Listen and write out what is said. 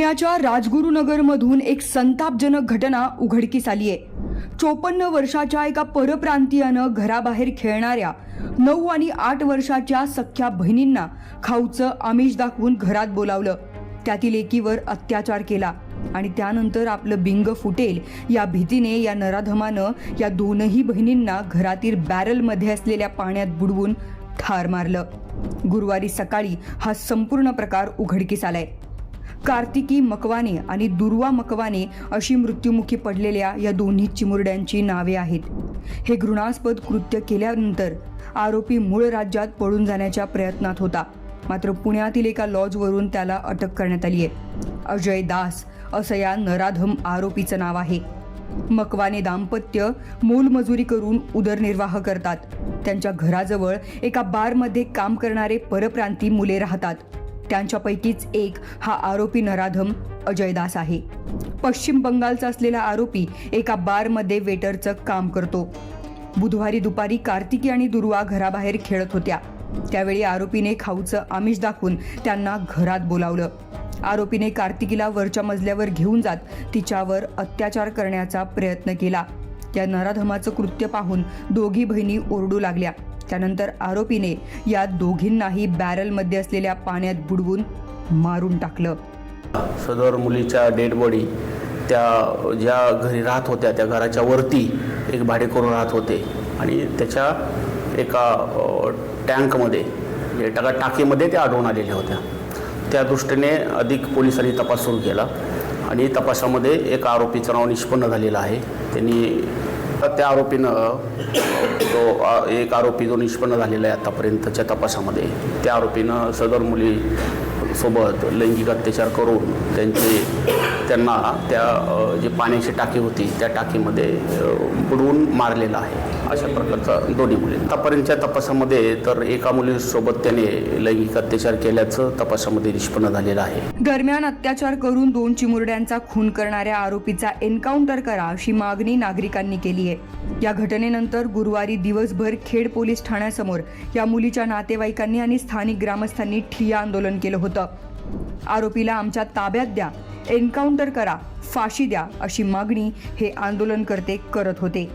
पुण्याच्या राजगुरुनगरमधून एक संतापजनक घटना उघडकीस आली आहे. चोपन्न वर्षाच्या एका परप्रांतीयानं घराबाहेर खेळणाऱ्या नऊ आणि आठ वर्षाच्या सख्या बहिणींना खाऊचं आमिष दाखवून घरात बोलावलं. त्यातील एकीवर अत्याचार केला आणि त्यानंतर आपलं बिंग फुटेल या भीतीने या नराधमानं या दोनही बहिणींना घरातील बॅरलमध्ये असलेल्या पाण्यात बुडवून ठार मारलं. गुरुवारी सकाळी हा संपूर्ण प्रकार उघडकीस आलाय. कार्तिकी मकवाने आणि दुर्वा मकवाने अशी मृत्युमुखी पडलेल्या या दोन्ही चिमुरड्यांची नावे आहेत. हे घृणास्पद कृत्य केल्यानंतर आरोपी मूळ राज्यात पळून जाण्याच्या प्रयत्नात होता. मात्र पुण्यातील एका लॉजवरून त्याला अटक करण्यात आली आहे. अजय दास असं या नराधम आरोपीचं नाव आहे. मकवाने दाम्पत्य मोलमजुरी करून उदरनिर्वाह करतात. त्यांच्या घराजवळ एका बारमध्ये काम करणारे परप्रांती मुले राहतात. त्यांच्यापैकीच एक हा आरोपी नराधम अजयदास आहे. पश्चिम बंगालचा असलेला आरोपी एका बारमध्ये वेटरचं काम करतो. बुधवारी दुपारी कार्तिकी आणि दुर्वा घराबाहेर खेळत होत्या. त्यावेळी आरोपीने खाऊचं आमिष दाखवून त्यांना घरात बोलावलं. आरोपीने कार्तिकीला वरच्या मजल्यावर घेऊन जात तिच्यावर अत्याचार करण्याचा प्रयत्न केला. त्या नराधमाचं कृत्य पाहून दोघी बहिणी ओरडू लागल्या. त्यानंतर आरोपीने या दोघींनाही बॅरलमध्ये असलेल्या पाण्यात बुडवून मारून टाकलं. सदर मुलीच्या डेड बॉडी त्या ज्या घरी राहत होत्या त्या घराच्या वरती एक भाडेकरू राहत होते. आणि त्याच्या एका टँकमध्ये टाका म्हणजे टाकीमध्ये त्या आढळून आलेल्या होत्या. त्या दृष्टीने अधिक पोलिसांनी तपास सुरू केला. आणि तपासामध्ये एक आरोपीचं नाव निष्पन्न झालेलं आहे. त्यांनी त्या आरोपीनं तो एक आरोपी जो निष्पन्न झालेला आहे आतापर्यंतच्या तपासामध्ये त्या आरोपीनं सदर मुली सोबत लैंगिक अत्याचार करून त्यांचे त्यांना त्या जी पाण्याची टाकी होती त्या टाकीमध्ये बुडवून मारलेला आहे. अशा प्रकारचा दोन्ही मुली. आतापर्यंतच्या तपासामध्ये तर एका मुलीसोबत त्याने लैंगिक अत्याचार केल्याचं तपासामध्ये निष्पन्न झालेलं आहे. दरम्यान अत्याचार करून दोन चिमुरड्यांचा खून करणाऱ्या आरोपीचा एन्काउंटर करा अशी मागणी नागरिकांनी केली आहे. या घटनेनंतर गुरुवारी दिवसभर खेड पोलीस ठाण्यासमोर या मुलीच्या नातेवाईकांनी आणि स्थानिक ग्रामस्थांनी ठिय्या आंदोलन केलं होतं. आरोपीला आमच्या ताब्यात द्या. एन्काउंटर करा फाशी द्या अशी मागणी हे आंदोलनकर्ते करत होते.